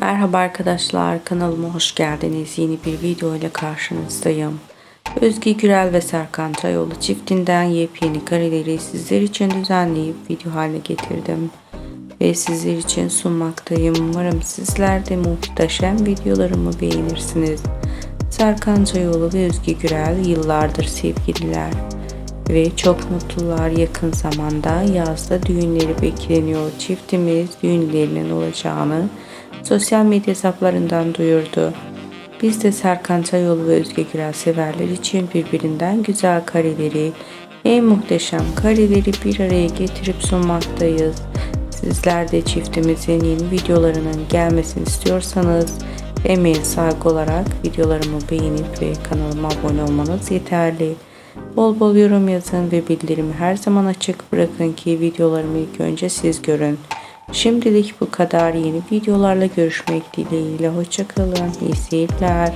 Merhaba arkadaşlar kanalıma hoş geldiniz. Yeni bir video ile karşınızdayım. Özge Gürel ve Serkan Çayoğlu çiftinden yepyeni kareleri sizler için düzenleyip video haline getirdim. Ve sizler için sunmaktayım. Umarım sizler de muhteşem videolarımı beğenirsiniz. Serkan Çayoğlu ve Özge Gürel yıllardır sevgililer ve çok mutlular yakın zamanda yazda düğünleri bekleniyor. Çiftimiz düğünlerinin olacağını sosyal medya hesaplarından duyurdu. Biz de Serkan Çayoğlu ve Özge Gürel severler için birbirinden güzel kareleri, en muhteşem kareleri bir araya getirip sunmaktayız. Sizler de çiftimizin yeni videolarının gelmesini istiyorsanız emeğe saygı olarak videolarımı beğenip ve kanalıma abone olmanız yeterli. Bol bol yorum yazın ve bildirimi her zaman açık bırakın ki videolarımı ilk önce siz görün. Şimdilik bu kadar yeni videolarla görüşmek dileğiyle. Hoşçakalın. İyi seyirler.